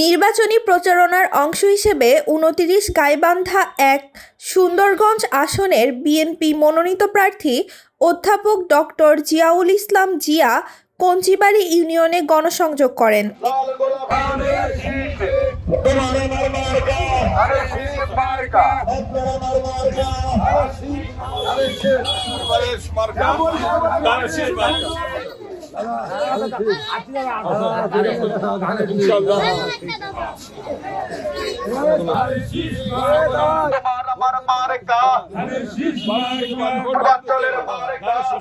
নির্বাচনী প্রচারণার অংশ হিসেবে উনতিরিশ গাইবান্ধা এক সুন্দরগঞ্জ আসনের বিএনপি মনোনীত প্রার্থী অধ্যাপক ডক্টর জিয়াউল ইসলাম জিয়া কঞ্চিবাড়ি ইউনিয়নে গণসংযোগ করেন। মার্কা।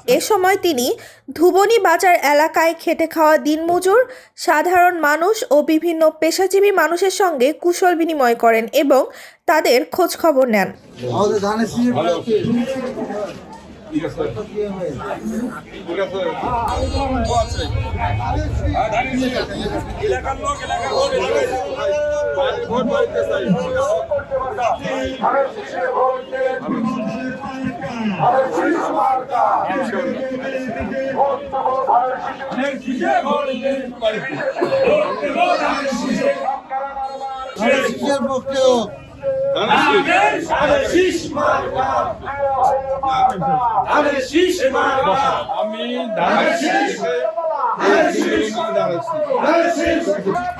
এ সময় তিনি ধুবনী বাজার এলাকায় খেটে খাওয়া দিনমজুর, সাধারণ মানুষ ও বিভিন্ন পেশাজীবী মানুষের সঙ্গে কুশল বিনিময় করেন এবং তাদের খোঁজ খবর নেন। ঠিক আছে। ঠিক আছে। ও আছে এলাকার লোক এলাকার লোক। ভোট পাইতে চাই। শীষে ভোট দেন আরে শীষ আমি ভোট দেবো ধানের শীষে সরকার আমার